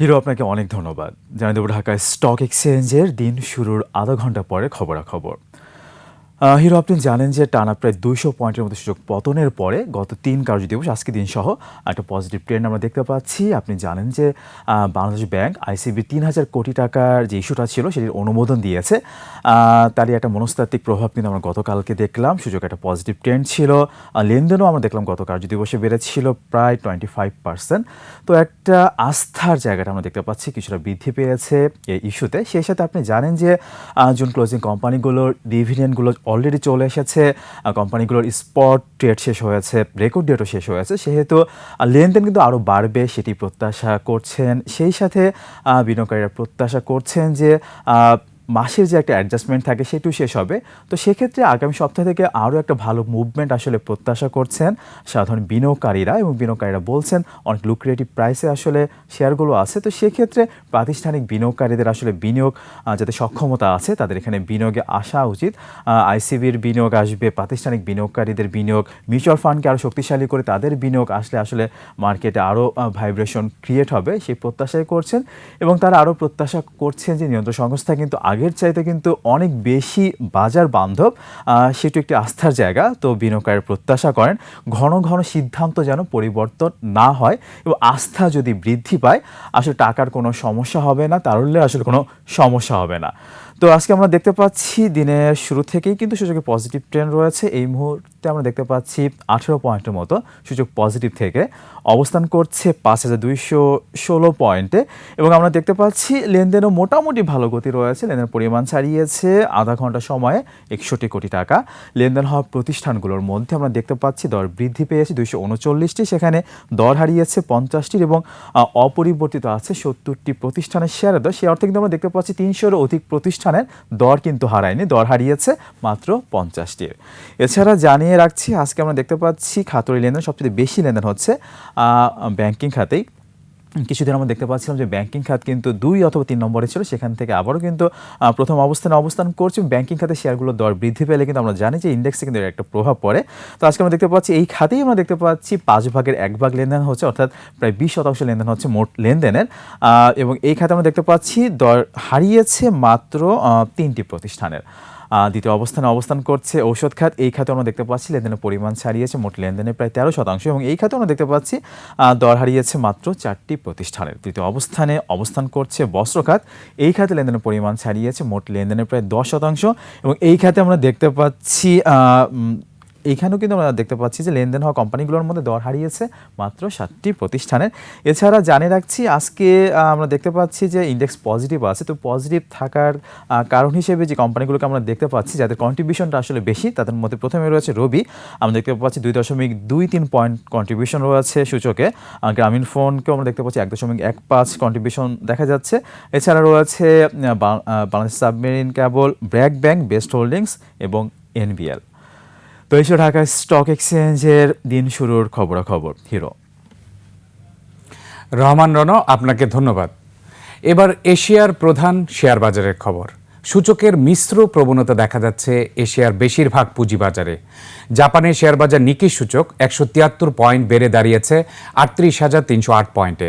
Hero, আপনাকে অনেক ধন্যবাদ। জানিয়ে দেবো ঢাকায় স্টক এক্সচেঞ্জের দিন শুরুর আধা ঘণ্টা পরে খবরাখবর। হিরো, আপনি জানেন যে টানা প্রায় দুইশো পয়েন্টের মতো সূচক পতনের পরে গত তিন কার্য দিবস আজকে দিন সহ একটা পজিটিভ ট্রেন্ড আমরা দেখতে পাচ্ছি। আপনি জানেন যে বাংলাদেশ ব্যাংক আইসিবি তিন হাজার কোটি টাকার যে ইস্যুটা ছিল, সেটির অনুমোদন দিয়েছে। তারই একটা মনস্তাত্ত্বিক প্রভাব কিন্তু আমরা গতকালকে দেখলাম। সূচক একটা পজিটিভ ট্রেন্ড ছিল। লেনদেনও আমরা দেখলাম গত কার্য দিবসে বেড়েছিল প্রায় টোয়েন্টি ফাইভ পার্সেন্ট তো একটা আস্থার জায়গাটা আমরা দেখতে পাচ্ছি, কিছুটা বৃদ্ধি পেয়েছে এই ইস্যুতে। সেই সাথে আপনি জানেন যে জুন ক্লোজিং কোম্পানিগুলোর ডিভিডেন্ডগুলো অলরেডি চলে এসেছে কোম্পানিগুলোর স্পট ট্রেড শেষ হয়েছে রেকর্ড ডেটও শেষ হয়েছে, সেহেতু লেনদেন কিন্তু আরও বাড়বে, সেটি প্রত্যাশা করছেন। সেই সাথে বিনিয়োগকারীরা প্রত্যাশা করছেন যে মাসের যে একটা অ্যাডজাস্টমেন্ট থাকে সেটু শেষ হবে। তো সেক্ষেত্রে আগামী সপ্তাহ থেকে আরও একটা ভালো মুভমেন্ট আসলে প্রত্যাশা করছেন সাধারণ বিনিয়োগকারীরা এবং বিনিয়োগকারীরা বলছেন অনেক লুক্রিয়েটিভ প্রাইসে আসলে শেয়ারগুলো আছে। তো সেক্ষেত্রে প্রাতিষ্ঠানিক বিনিয়োগকারীদের আসলে বিনিয়োগ যাতে সক্ষমতা আছে, তাদের এখানে বিনিয়োগে আসা উচিত। আইসিবির বিনিয়োগ আসবে, প্রাতিষ্ঠানিক বিনিয়োগকারীদের বিনিয়োগ মিউচুয়াল ফান্ডকে আরও শক্তিশালী করে তাদের বিনিয়োগ আসলে আসলে মার্কেটে আরও ভাইব্রেশন ক্রিয়েট হবে, সেই প্রত্যাশাই করছেন। এবং তারা আরও প্রত্যাশা করছেন যে নিয়ন্ত্রণ সংস্থা কিন্তু আগের চাইতে কিন্তু অনেক বেশি বাজার বান্ধব সেটি একটি আস্থার জায়গা। তো বিনিয়োগকারী প্রত্যাশা করেন ঘন ঘন সিদ্ধান্ত যেন পরিবর্তন না হয় এবং আস্থা যদি বৃদ্ধি পায়, আসলে টাকার কোনো সমস্যা হবে না তাহলে আসলে কোনো সমস্যা হবে না। তো আজকে আমরা দেখতে পাচ্ছি দিনের শুরু থেকেই কিন্তু সূচকে পজিটিভ ট্রেন্ড রয়েছে। এই মুহূর্তে আমরা দেখতে পাচ্ছি আঠেরো পয়েন্টের মতো সূচক পজিটিভ থেকে অবস্থান করছে পাঁচ হাজার দুইশো ষোলো পয়েন্টে এবং আমরা দেখতে পাচ্ছি লেনদেনও মোটামুটি ভালো গতি রয়েছে। লেনদেনের পরিমাণ ছাড়িয়েছে আধা ঘণ্টা সময়ে একষট্টি কোটি টাকা। লেনদেন হওয়া প্রতিষ্ঠানগুলোর মধ্যে আমরা দেখতে পাচ্ছি দর বৃদ্ধি পেয়েছে দুইশো উনচল্লিশটি। সেখানে দর হারিয়েছে পঞ্চাশটির এবং অপরিবর্তিত আছে সত্তরটি প্রতিষ্ঠানের শেয়ারের দর। সে অর্থে কিন্তু আমরা দেখতে পাচ্ছি তিনশোরও অধিক প্রতিষ্ঠানের দর কিন্তু হারায়নি, দর হারিয়েছে মাত্র পঞ্চাশটির। এছাড়া জানিয়ে রাখছি, আজকে আমরা দেখতে পাচ্ছি খাতরি লেনদেন সবচেয়ে বেশি লেনদেন হচ্ছে ব্যাংকিং খাতেই। কিছুদিন আমরা দেখতে পাচ্ছিলাম যে ব্যাংকিং খাত কিন্তু দুই অথবা তিন নম্বরে ছিল, সেখান থেকে আবারও কিন্তু প্রথম অবস্থানে অবস্থান করছে। ব্যাংকিং খাতে শেয়ারগুলোর দর বৃদ্ধি পেলে কিন্তু আমরা জানি যে ইন্ডেক্সে কিন্তু একটা প্রভাব পড়ে। তো আজকে আমরা দেখতে পাচ্ছি, এই খাতেই আমরা দেখতে পাচ্ছি পাঁচ ভাগের এক ভাগ লেনদেন হচ্ছে, অর্থাৎ প্রায় বিশ শতাংশ লেনদেন হচ্ছে মোট লেনদেনের। এবং এই খাতে আমরা দেখতে পাচ্ছি, দর হারিয়েছে মাত্র তিনটি প্রতিষ্ঠানের। দ্বিতীয় অবস্থানে অবস্থান করছে ঔষধ খাত। এই খাতে আমরা দেখতে পাচ্ছি লেনদেনের পরিমাণ ছাড়িয়েছে মোট লেনদেনের প্রায় তেরো শতাংশ এবং এই খাতে আমরা দেখতে পাচ্ছি দর হারিয়েছে মাত্র চারটি প্রতিষ্ঠানের। তৃতীয় অবস্থানে অবস্থান করছে বস্ত্র খাত। এই খাতে লেনদেনের পরিমাণ ছাড়িয়েছে মোট লেনদেনের প্রায় দশ শতাংশ এবং এই খাতে আমরা দেখতে পাচ্ছি এইখানেও কিন্তু আমরা দেখতে পাচ্ছি যে লেনদেন হওয়া কোম্পানিগুলোর মধ্যে দর হারিয়েছে মাত্র সাতটি প্রতিষ্ঠানের। এছাড়া জানিয়ে রাখছি, আজকে আমরা দেখতে পাচ্ছি যে ইন্ডেক্স পজিটিভ আছে। তো পজিটিভ থাকার কারণ হিসেবে যে কোম্পানিগুলোকে আমরা দেখতে পাচ্ছি, যাদের কন্ট্রিবিউশনটা আসলে বেশি, তাদের মধ্যে প্রথমে রয়েছে রবি আমরা দেখতে পাচ্ছি দুই দশমিক দুই তিন পয়েন্ট কন্ট্রিবিউশন রয়েছে সূচকে। গ্রামীণ ফোনকেও আমরা দেখতে পাচ্ছি এক দশমিক এক পাঁচ কন্ট্রিবিউশন দেখা যাচ্ছে। এছাড়া রয়েছে Bangladesh submarine, cable BRAC bank, best holdings এবং এনবিএল। এই ঢাকা স্টক এক্সচেঞ্জের দিন শুরুর খবরাখবর, হিরো। রহমান রণ আপনাকে ধন্যবাদ। এবার এশিয়ার প্রধান শেয়ার বাজারের খবর। সূচকের মিশ্র প্রবণতা দেখা যাচ্ছে এশিয়ার বেশিরভাগ পুঁজিবাজারে। জাপানের শেয়ার বাজার নিকি সূচক একশো তিয়াত্তর পয়েন্ট বেড়ে দাঁড়িয়েছে আটত্রিশ হাজার তিনশো আট পয়েন্টে।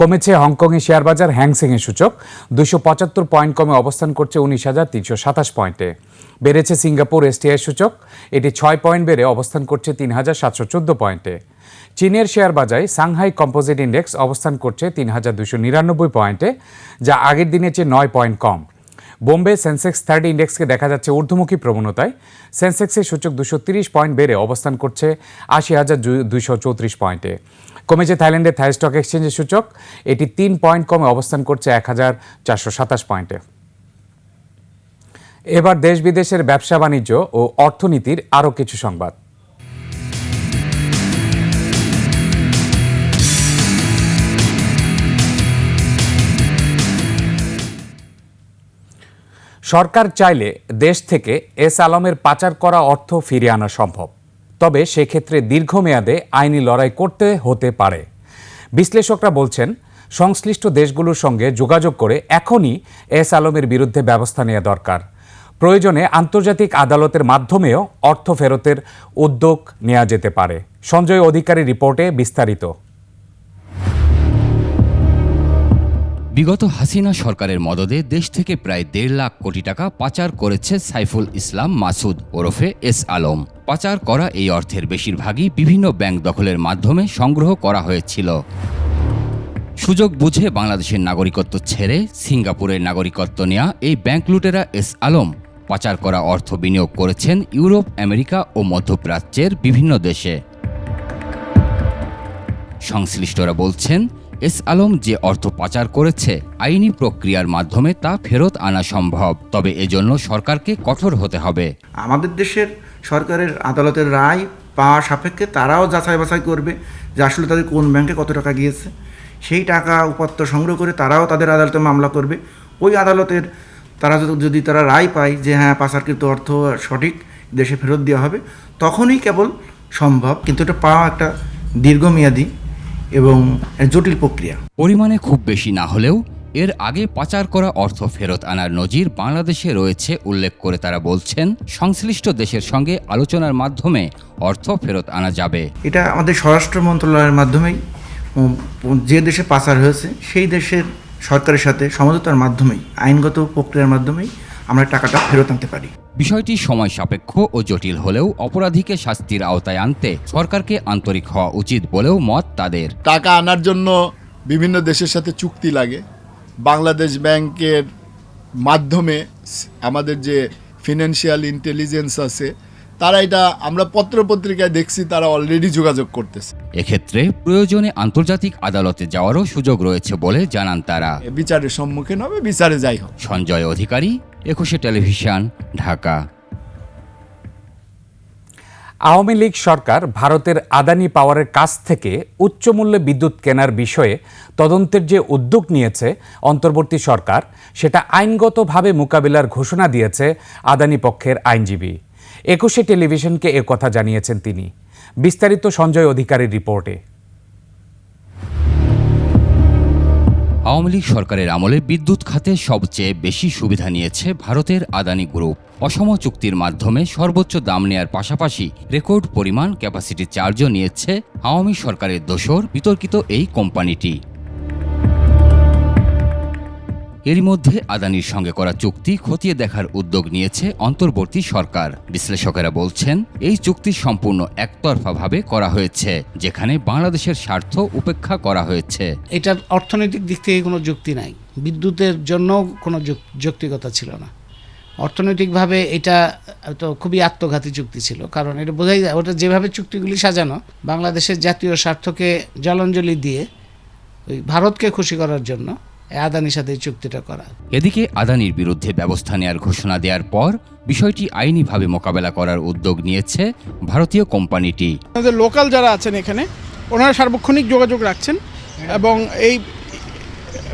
কমেছে হংকংয়ের শেয়ার বাজার হ্যাংসেংয়ের সূচক দুশো পঁচাত্তর পয়েন্ট কমে অবস্থান করছে উনিশ হাজার তিনশো সাতাশ পয়েন্টে। বেড়েছে সিঙ্গাপুর এসটিআই সূচক, এটি ছয় পয়েন্ট বেড়ে অবস্থান করছে তিন হাজার সাতশো চোদ্দ পয়েন্টে। চীনের শেয়ার বাজারে সাংহাই কম্পোজিট ইন্ডেক্স অবস্থান করছে তিন হাজার দুশো নিরানব্বই পয়েন্টে, যা আগের দিনের চেয়ে নয় পয়েন্ট কম। বোম্বে সেন্সেক্স থার্ড ইন্ডেক্সকে দেখা যাচ্ছে ঊর্ধ্বমুখী প্রবণতায়। সেন্সেক্সের সূচক দুশো তিরিশ পয়েন্ট বেড়ে অবস্থান করছে আশি হাজার দুইশো চৌত্রিশ পয়েন্টে। কমেছে থাইল্যান্ডের থাই স্টক এক্সচেঞ্জের সূচক। এটি তিন পয়েন্ট কমে অবস্থান করছে এক হাজার চারশো সাতাশ পয়েন্টে। এবার দেশ বিদেশের ব্যবসা বাণিজ্য ও অর্থনীতির আরও কিছু সংবাদ। সরকার চাইলে দেশ থেকে এস আলমের পাচার করা অর্থ ফিরিয়ে আনা সম্ভব। তবে সেক্ষেত্রে দীর্ঘমেয়াদে আইনি লড়াই করতে হতে পারে। বিশ্লেষকরা বলছেন, সংশ্লিষ্ট দেশগুলোর সঙ্গে যোগাযোগ করে এখনই এস আলমের বিরুদ্ধে ব্যবস্থা নেওয়া দরকার। প্রয়োজনে আন্তর্জাতিক আদালতের মাধ্যমেও অর্থ ফেরতের উদ্যোগ নেওয়া যেতে পারে। সঞ্জয় অধিকারী রিপোর্টে বিস্তারিত। বিগত হাসিনা সরকারের মদদে দেশ থেকে প্রায় দেড় লাখ কোটি টাকা পাচার করেছে সাইফুল ইসলাম মাসুদ ওরফে এস আলম। পাচার করা এই অর্থের বেশিরভাগই বিভিন্ন ব্যাংক দখলের মাধ্যমে সংগ্রহ করা হয়েছিল। সুযোগ বুঝে বাংলাদেশের নাগরিকত্ব ছেড়ে সিঙ্গাপুরের নাগরিকত্ব নেওয়া এই ব্যাংক লুটেরা এস আলম পাচার করা অর্থ বিনিয়োগ করেছেন ইউরোপ, আমেরিকা ও মধ্যপ্রাচ্যের বিভিন্ন দেশে। সংশ্লিষ্টরা বলছেন এস আলম যে অর্থ পাচার করেছে, আইনি প্রক্রিয়ার মাধ্যমে তা ফেরত আনা সম্ভব। তবে এজন্য সরকারকে কঠোর হতে হবে। আমাদের দেশের সরকারের আদালতের রায় পাওয়া সাপেক্ষে তারাও যাচাই বাছাই করবে যে আসলে তাদের কোন ব্যাংকে কত টাকা গিয়েছে। সেই টাকা উপাত্ত সংগ্রহ করে তারাও তাদের আদালতে মামলা করবে। ওই আদালতের তারা যদি- তারা রায় পায় যে হ্যাঁ পাচারকৃত অর্থ সঠিক, দেশে ফেরত দেওয়া হবে, তখনই কেবল সম্ভব। কিন্তু এটা পাওয়া একটা দীর্ঘমেয়াদী এবং জটিল প্রক্রিয়া। পরিমাণে খুব বেশি না হলেও এর আগে পাচার করা অর্থ ফেরত আনার নজির বাংলাদেশে রয়েছে উল্লেখ করে তারা বলছেন সংশ্লিষ্ট দেশের সঙ্গে আলোচনার মাধ্যমে অর্থ ফেরত আনা যাবে। এটা আমাদের স্বরাষ্ট্র মন্ত্রণালয়ের মাধ্যমেই যে দেশে পাচার হয়েছে সেই দেশের সরকারের সাথে সমঝোতার মাধ্যমেই আইনগত প্রক্রিয়ার মাধ্যমেই আমরা টাকাটা ফেরত আনতে পারি। বিষয়টি সময় সাপেক্ষ ও জটিল হলেও অপরাধীকে শাস্তির আওতায় আনতে সরকারকে আন্তরিক হওয়া উচিত বলেও মত তাদের। টাকা আনার জন্য বিভিন্ন দেশের সাথে চুক্তি লাগে। বাংলাদেশ ব্যাংকের মাধ্যমে আমাদের যে ফিনান্সিয়াল ইন্টেলিজেন্স আছে তারা এটা আমরা পত্রপত্রিকায় দেখছি তারা অলরেডি যোগাযোগ করতেছে। এক্ষেত্রে প্রয়োজনে আন্তর্জাতিক আদালতে যাওয়ারও সুযোগ রয়েছে বলে জানান তারা। বিচারের সম্মুখীন হবে বিচারে যাই হোক। সঞ্জয় অধিকারী একুশে টেলিভিশন, ঢাকা। আওয়ামী লীগ সরকার ভারতের আদানি পাওয়ারের কাছ থেকে উচ্চমূল্যে বিদ্যুৎ কেনার বিষয়ে তদন্তের যে উদ্যোগ নিয়েছে অন্তর্বর্তী সরকার, সেটা আইনগতভাবে মোকাবিলার ঘোষণা দিয়েছে আদানি পক্ষের আইনজীবী। একুশে টেলিভিশনকে কথা জানিয়েছেন তিনি। বিস্তারিত সঞ্জয় অধিকারীর রিপোর্টে। আওয়ামী লীগ সরকারের আমলে বিদ্যুৎ খাতে সবচেয়ে বেশি সুবিধা নিয়েছে ভারতের আদানি গ্রুপ। অসম চুক্তির মাধ্যমে সর্বোচ্চ দাম নেয়ার পাশাপাশি রেকর্ড পরিমাণ ক্যাপাসিটি চার্জও নিয়েছে আওয়ামী সরকারের দোসর বিতর্কিত এই কোম্পানিটি। এরই মধ্যে আদানির সঙ্গে করা চুক্তি খতিয়ে দেখার উদ্যোগ নিয়েছে অন্তর্বর্তী সরকার। বিশ্লেষকেরা বলছেন, এই চুক্তি সম্পূর্ণ একতরফাভাবে করা হয়েছে, যেখানে বাংলাদেশের স্বার্থ উপেক্ষা করা হয়েছে। এটার অর্থনৈতিক দিক থেকে কোনো যুক্তি নাই। বিদ্যুতের জন্য কোনো যুক- যৌক্তিকতা ছিল না। অর্থনৈতিকভাবে এটা তো খুবই আত্মঘাতী চুক্তি ছিল, কারণ এটা বোঝাই যায়, ওটা যেভাবে চুক্তিগুলি সাজানো, বাংলাদেশের জাতীয় স্বার্থকে জলাঞ্জলি দিয়ে ওই ভারতকে খুশি করার জন্য আদানির সাথে চুক্তিটা করা। এদিকে আদানির বিরুদ্ধে ব্যবস্থা নেয়ার ঘোষণা দেওয়ার পর বিষয়টি আইনিভাবে মোকাবেলা করার উদ্যোগ নিয়েছে ভারতীয় কোম্পানিটি। আমাদের লোকাল যারা আছেন এখানে ওনারা সার্বক্ষণিক যোগাযোগ রাখছেন এবং এই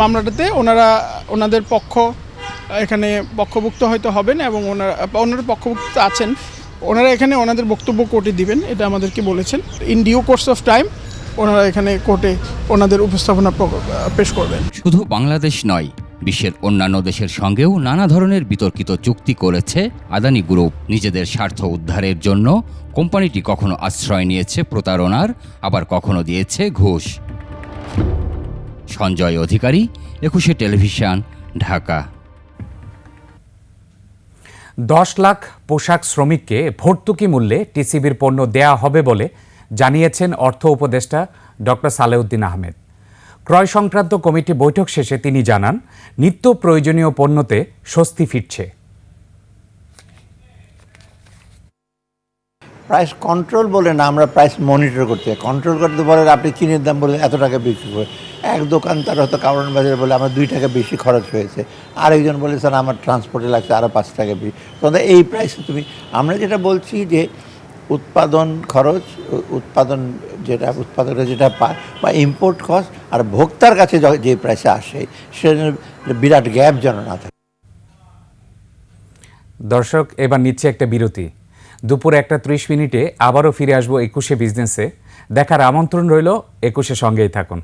মামলাটাতে ওনারা ওনাদের পক্ষ এখানে পক্ষভুক্ত হয়তো হবেন এবং ওনারা ওনারা পক্ষভুক্ত আছেন। ওনারা এখানে ওনাদের বক্তব্য কোর্টে দিবেন এটা আমাদেরকে বলেছেন। In due course of time ওনারা এখানে কোর্টে ওনাদের উপস্থাপনা পেশ করবেন। শুধু বাংলাদেশ নয় বিশ্বের অন্যান্য দেশের সঙ্গেও নানা ধরনের বিতর্কিত চুক্তি করেছে আদানি গ্রুপ। নিজেদের স্বার্থ উদ্ধারের জন্য কোম্পানিটি কখনো আশ্রয় নিয়েছে প্রতারণার আবার কখনো দিয়েছে ঘুষ। সঞ্জয় অধিকারী একুশে টেলিভিশন ঢাকা। দশ লাখ পোশাক শ্রমিককে ভর্তুকি মূল্যে টিসিবির পণ্য দেয়া হবে বলে জানিয়েছেন অর্থ উপদেষ্টা ডক্টর সালেউদ্দিন আহমেদ। ক্রয় সংক্রান্ত কমিটি বৈঠক শেষে তিনি জানান, নিত্য প্রয়োজনীয় পণ্যতে স্বস্তি ফিরছে। প্রাইস কন্ট্রোল বলে না, আমরা প্রাইস মনিটর করতে চাই। কন্ট্রোল করতে বলে আপনি চিনির দাম বলে এত টাকা বিক্রি করে। এক দোকান তার হয়তো কারণ বাজারে বলে আমার দুই টাকা বেশি খরচ হয়েছে। আরেকজন বলে, স্যার, আমার ট্রান্সপোর্টে লাগছে আরও পাঁচ টাকা বেশি তবে এই প্রাইসে তুমি, আমরা যেটা বলছি যে উৎপাদন খরচ উৎপাদন যেটা, উৎপাদকরা যেটা পায়, বা ইম্পোর্ট কস্ট আর ভোক্তার কাছে যে প্রাইসে আসে, সে বিরাট গ্যাপ যেন না থাকে। দর্শক, এবার নিচ্ছে একটা বিরতি। দুপুর একটা ত্রিশ মিনিটে আবারও ফিরে আসব একুশে বিজনেসে দেখার আমন্ত্রণ রইল, একুশে সঙ্গেই থাকুন।